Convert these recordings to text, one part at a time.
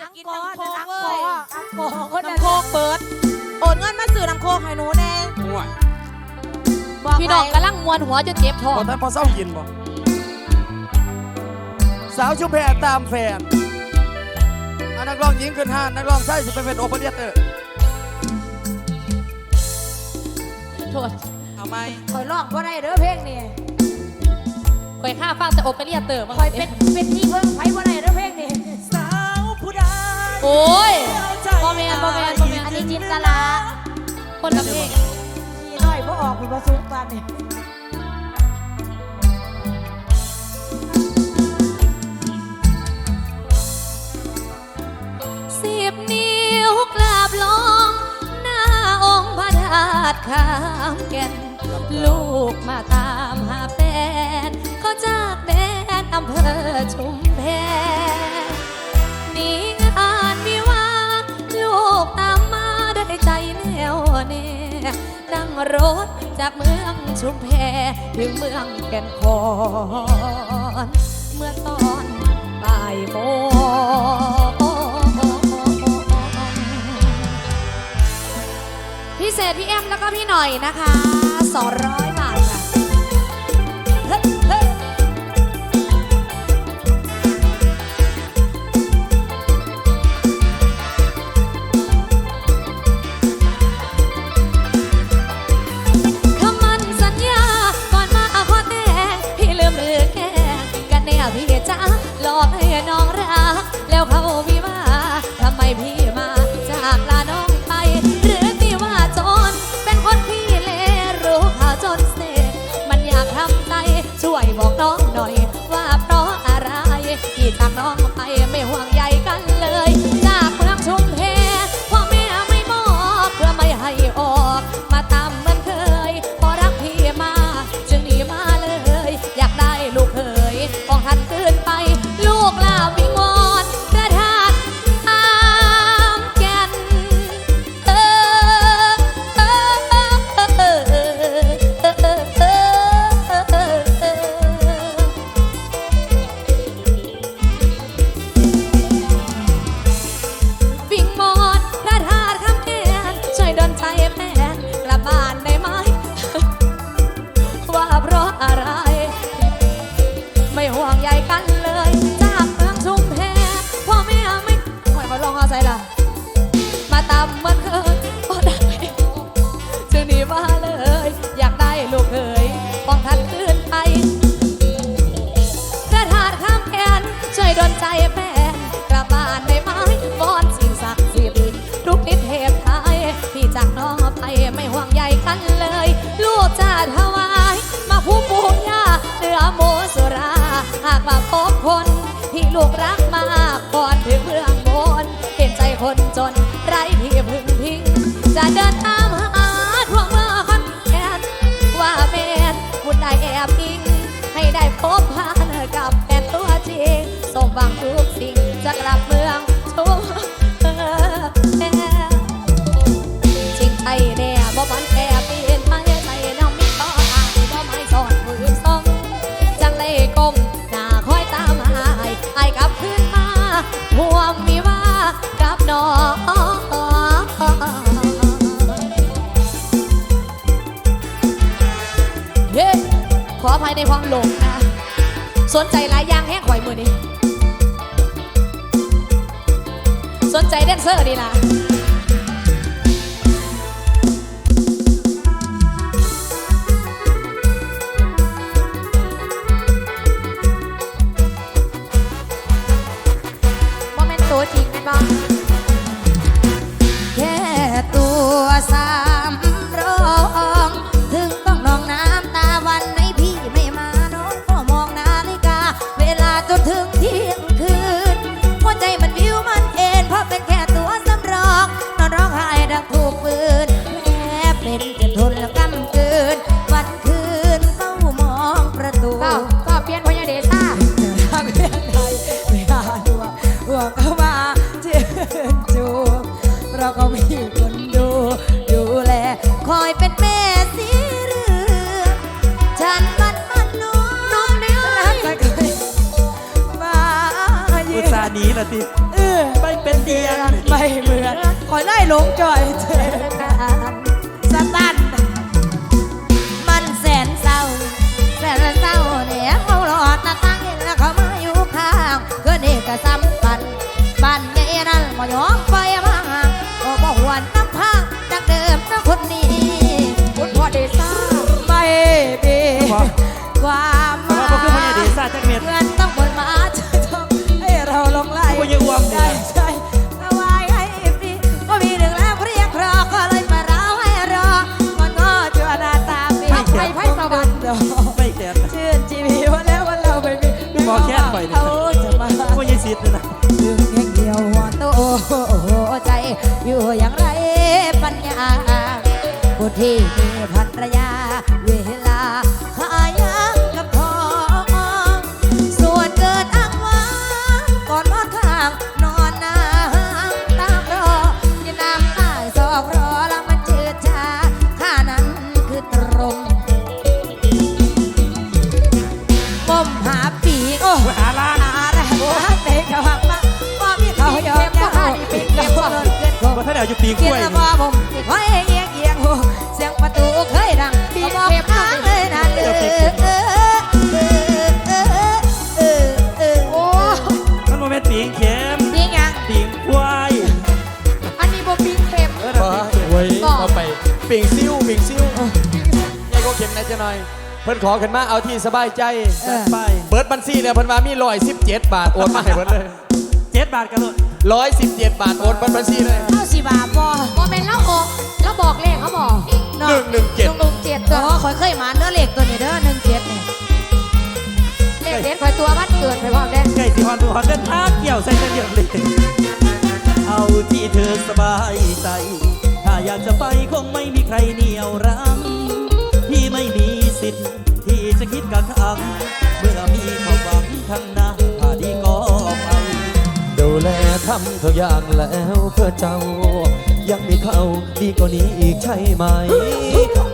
อังกอร์อังกอกอร์น้ำโคกเปิดโอนเงินมาซื้อน้ำโคกให้หนูแน่ห่วยพี่น้องกำลังมวนหัวจนเจ็บท้องท่านพอเศร้ากินบ่สาวชุมแพรตามแฟนอันนักร้องหญิงขึ้นห้านนักร้องชายสิเป็นเป็นโอเปเรียเตอร์โทษเอาไหมคอยร้องบ่ได้เด้อเพลงนี่คอยข้าฟังแต่โอเปเรียเตอร์คอยเป็นเป็นที่เพิ่งไผ่บ่ได้ โอ้ยบอมเมนบอมเมนบอมเมนอันนี้จินตลาคนละเพลงขี่น้อยบ่ออกเป็นประสูตอนนี้สิบนิ้วกราบลงหน้าองค์พระธาตุขามแก่นลูกมาตามหาแฟนเขาจากแดนอำเภอชุมแพนี้ รถจากเมืองชุมแพถึงเมืองแก่นคอนเมื่อตอนบ่ายโมงพิเศษพี่แอมแล้วก็พี่หน่อยนะคะ200这里啦 ซ้ำ ที่มีภรรยาเวลาขายังกับทอง ส่วนเกิดอ้างว้างก่อนนอนข้างนอนนางตามรอยินน้ำตายสอกรอแล้วมันเจืดชาข้านั้นคือตรงก้มหาปีกโอ้ไปหาลานอะไรโอ้เตะกับหักมาว่ามีเขายอมยาวเป็นเก็บรถเกินบ่ทันได้เอาอยู่ปีกกิล้วยละบ่ผมติดไว้เอียง เสียงประตูเคยดังปีกบอกทางเลยนะเออเออเออเออเออเออโอ้มันบ่แม่นปีงเข็มจริงยังปีงควายอันนี้บ่ปิงเข็มเออนั่นว้าปีงควายเว้ยเอาไปปิ่งซิ่วปิ่งซิ่วใหญ่ก็เข็มนะจะหน่อยเพิ่นขอขึ้นมาเอาที่สบายใจจัดไปเบิร์ดบัญชีเนี่ยเพิ่นว่ามีร้อยสิบเจ็ดบาทโอนมาให้เบิร์ดเลยเจ็ดบาทกันเลย ร้อยสิบเจ็ดบาทโอนเบิร์ดบัญชีเลยเข้าสิบาปอบ่แม่นแล้วออกแล้วบอกเลขเขาบอกหนึ่งหนึ่งเจ็ดลงลงเจ็ดตัตัววคอยเคยมาเนื้อเหล็กตัวนี้เด้อหนึ่งเจ็ดเนี่ยเลขเด็ดคอยตัววันเกิดไปพร้อมเด้ใกล้สิฮอนดูฮอนเดินทางเกี่ยวใส่กันเยอะเลยเอาที่เธอสบายใจ ถ้าอยากจะไปคงไม่มีใครเหนียวรั้งพี่ไม่มีสิทธิ์ที่จะคิดกักขัง เมื่อมีความหวังข้างหน้ำทุกอย่างแล้วเพื่อเจ้า ยังมีเขาดีกว่านี้อีกใช่ไหม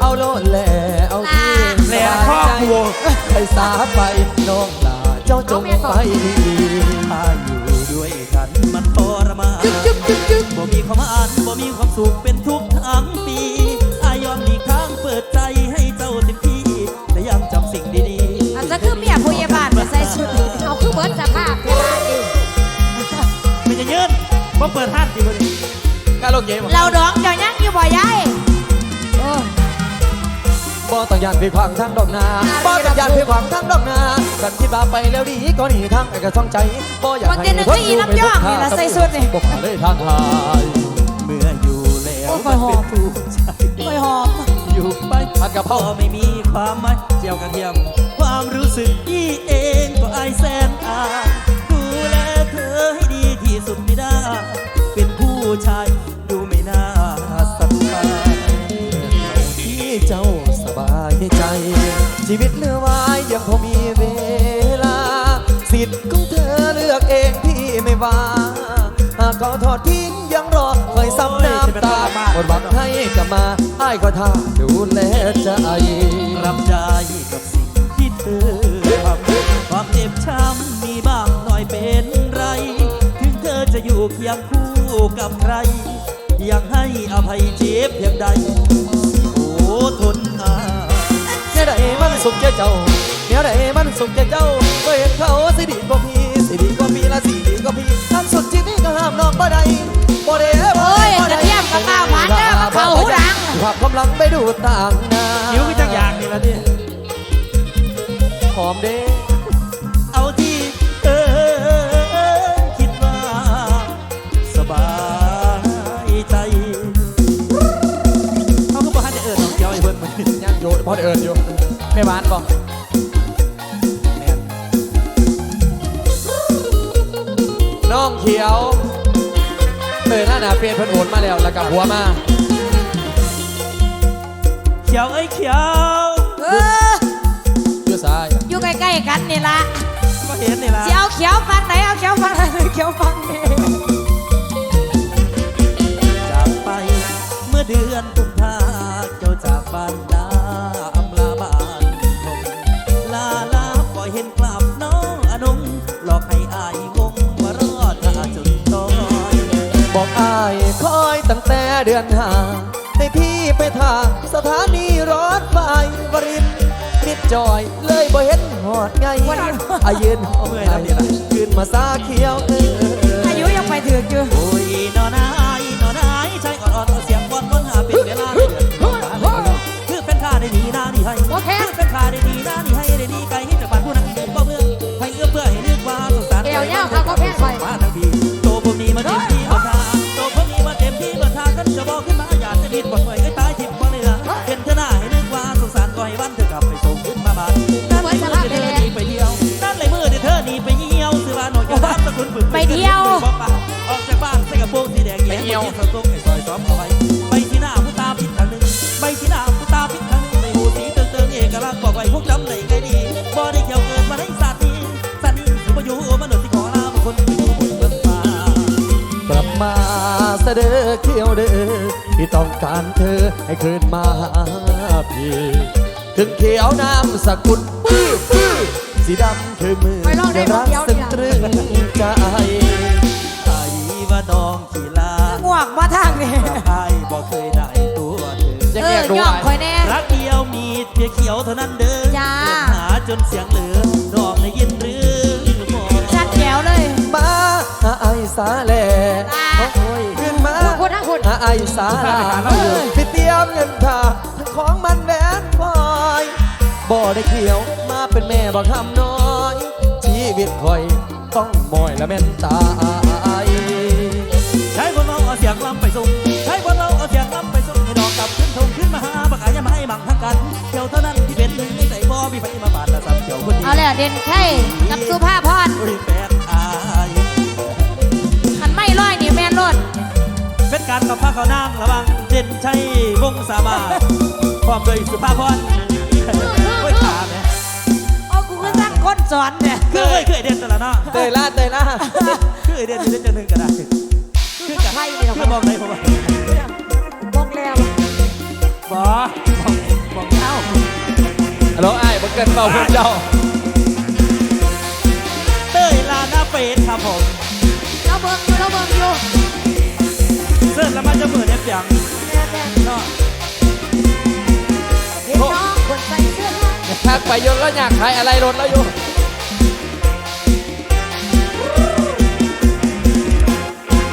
เอาโลดแหล่เอาที่แหล่ครอบครัวไปสาไปน้องลาเจ้าจงไปดีถ้าอยู่ด้วยกันมันทรมานบ่มีความอ่านบ่มีความสุขเป็นทุกทั้งปีอายอมหลีกทางเปิดใจให้เจ้าเต็มที่แต่ยังจำสิ่งดีๆอาจจะคือเมียผู้ใหญ่บ้านมาใส่ชุดเอาคือเบิร์ดสภาพ บ่เปิดห้านสิบ่นี่กล้าลงเกมเราดองเจ้ายังอยู่บ่ยายโอ้บ่ต้องยานพี่ขวางทางดอกนาบ่ต้องยานพี่ขวางทางดอกนากันคิดว่าไปแล้วดีก็หนีทางไอ้กระช่องใจบ่อยากให้คนอยู่ไปทุกทางบ่ขอเลยทางหายเมื่ออยู่แล้วโอ้มันยหอเป็นมผู้ใจคอยหอมอยู่ไปผัดกะเพราก็ไม่มีความหมายเจียวกระเทียม ความรู้สึกที่เองก็อายแสนอายดู แลเธอให้ดีที่สุดไม่ได้ เป็นผู้ชายดูไม่น่าศรัทธาที่เจ้าสบายใจชีวิตเหลือว้ยังพอมีเวลา สิทธิ์ของเธอเลือกเองพี่ไม่ว่าหากเขาทอดทิ้งยังรอคอยซ้ำน้ำตาหมดหวังให้กลับมาอ้ายก็ท่าดูแลใจรับได้กับ อจะอยู่เคียงคู่กับใคร ยังให้อภัยเจ็บเพียงใด โอ้ทนอาเนื้อใดมันสุขแก่เจ้าเนื้อใดมันสุขแก่เจ้าก็เห็นเขาสิดีกว่าพี่สิดีกว่าพี่ละสิดีกว่าพี่ทั้งสุดที่นี่ก็ห้ามน้องบ่ได้บ่ได้บ่โอ้ได้ยบ่กระได้เทียมกับข้าวผัดเด้อมาเข้าหูดังภาพกำลังไปดูต่างนาหิวก็จักอย่างนี่ละนี่หอมเด้ อยู่พอได้เอิญอยู่ไม่บานบ่แม่นน้องเขียวเออหน้าหนาเปลี่ยนเพิ่นโอนมาแล้วแล้วกับหัวมาเขียวเอ้ยเขียวเอออยู่ซ้ายอยู่ใกล้ๆกันนี่ละก็เห็นนี่ล่ะสิเอาเขียวฟังไหนเอาเขียวฟังไหนเขียวฟังนี่จากไปเมื่อเดือนกุมภาเจ้าจากบ้านนา นห้าให้พี่ไปท่าสถานีรถไฟวรินทร์นิดจอยเลยบ่เห็นหอดไงอายืนหอดไงยืนมาซาเขียวเอออายุยังไปถึงอยู่โอ้ยนอน เขียวเด้อที่ต้องการเธอให้คืนมาหาพี่ถึงเขียวน้ำสกุลปื้อปื้อสีดำคือมือไปลองได้จะรักเดี๋ยวสึกเดี๋ยว ตรึงใจไอ้ว่าน้องกีฬาง่วงมาทางนี้ไอ้บอกเคยได้ตัวเธอ เออย่องคอยแน่ รักเดียวมีเพียงเขียวเท่านั้นเด้อจ้า เดินหาจนเสียงเหลือน้องได้ยินหรือบ่ ชัดแจ๋วเลย มาหาไอ้สาแหล ไอ้สาลาพี่เตรียมเงินท่าทั้งของมันแหวนพลอยบ่ได้เขียวมาเป็นแม่บักคำน้อย ชีวิตคอยต้องมอยและแม่นตายใช้คนเราเอาเสียงลำไปส่งใช้คนเราเอาเสียงลำไปส่งให้ดอกกลับขึ้นทงขึ้นมาหาบักอายามาให้บังทั้งกันเกี่ยวเท่านั้นที่เป็นหนึ่งในใจบ่มีไฟมาบาดละสับเกี่ยวคนดีเอาเลยเด่นไข่กับสุภาพรโอ้ยแฟนอายอันไม่ร้อยนี่แม่นรถเป็น การกับพระเขานางระวังเด่นชัยวงสาบาพร้อมโดยสุภาพรโอ้ยขาแม่โอ้กูก็ตั้งคนสอนเนี่ยคือเคยเคยเด่นแต่ละเนาะเตยล่าเตยล่าคือเด่นอยู่เด่นจังหนึ่งก็ได้คือกับคือบอกได้ผมว่าบอกแล้วบอบอกบอกเอ้าฮัลโหลไอ้ายบังเกินเบาพวกเจ้าเต้ยลาหน้าเป็ดครับผมเราเบิ่งอยู่เราเบิ่งอยู่เสิร์ฟแล้วมันจะเหมือนเอฟยังเนาะเห็นน้องคนใส่เสื้อทักไปยนต์แล้วอยากขายอะไรรถแล้วอยู่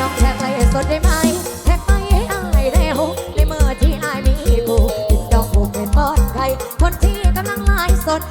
ต้องแท็กไลน์สดได้ไหมแท็กไปให้อายเร็วในเมื่อที่อายมีกูติดดอกผูกเป็นบอดใครคนที่กำลังไลฟ์สด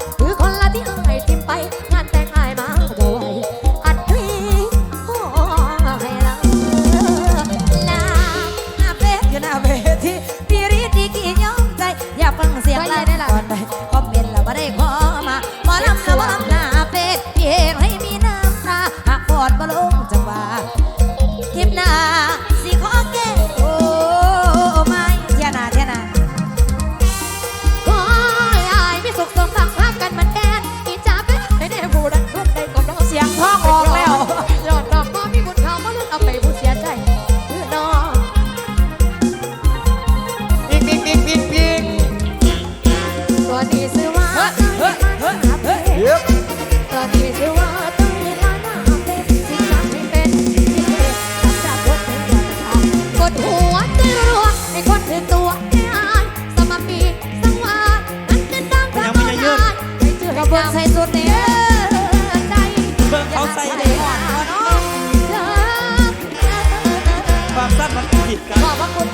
ผิดกันขอบพระคุณ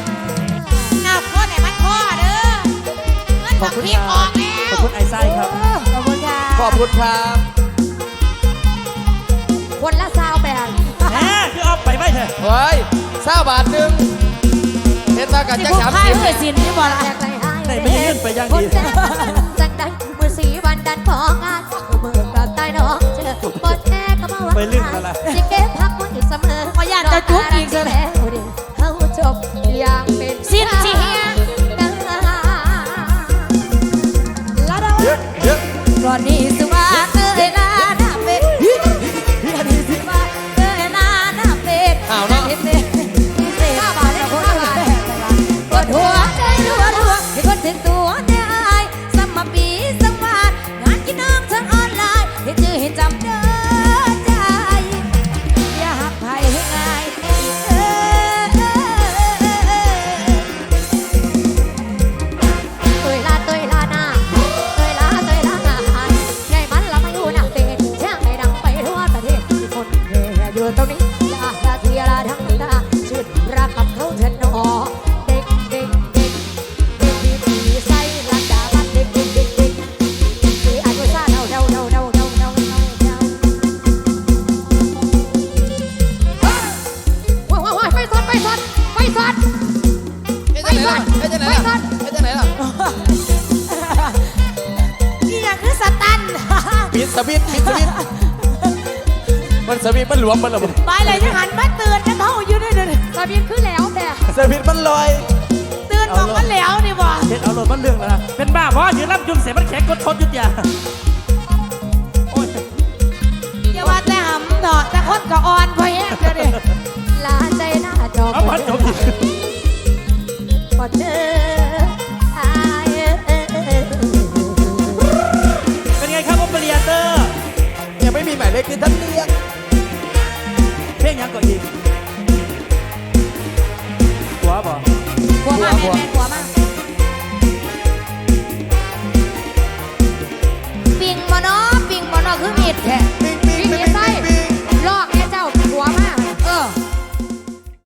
นับคนไหนมันพ่อเด้อเงินขอบับกคุณพริกคอรัอบกแล้วขอบคุณไอ้ไส้ครับ ขอบคุณค่ะขอบคุณครับ คนละซาวแบนแหมคือเอาไปไม่เถอะเฮ้ยเศร้าบาทหนึ่งเห็นว่ากันสิจะพวกสามค่ายสิบเพื่อสินนี่บ่ละอยากไรให้ได้ไม่ยื่นไปยังคนดีแจ้งจังใดมือสีวันดันของงานมือกับใต้น้องเจอปดแอก็มาวันไปลืมกันละสิเก็บพักไว้เสมอขออนุญาตจะจุ๊บ จะไหนล่ะไปจะไหนล่ะนี่ยังคือสตันปิดสวิตช์ปิดสวิตช์มันสวิตช์มันหลวมมันหรอไปเลยยังหันมาเตือนกันเขาอยู่ด้วยเดี๋ยวนี้สาบินขึ้นแล้วแต่สวิตช์มันลอยเตือนมองมันแล้วนี่บ่เห็นเอารถมันเรื่องแล้วนะเป็นบ้าเพราะยืนรับจุงเสียมันแข็งกดทนยุดยาโอ้ยอย่าว่าแต่หำเถอะแต่คนก็อ่อนพอแห้งเดี๋ยวนี้ลาใจ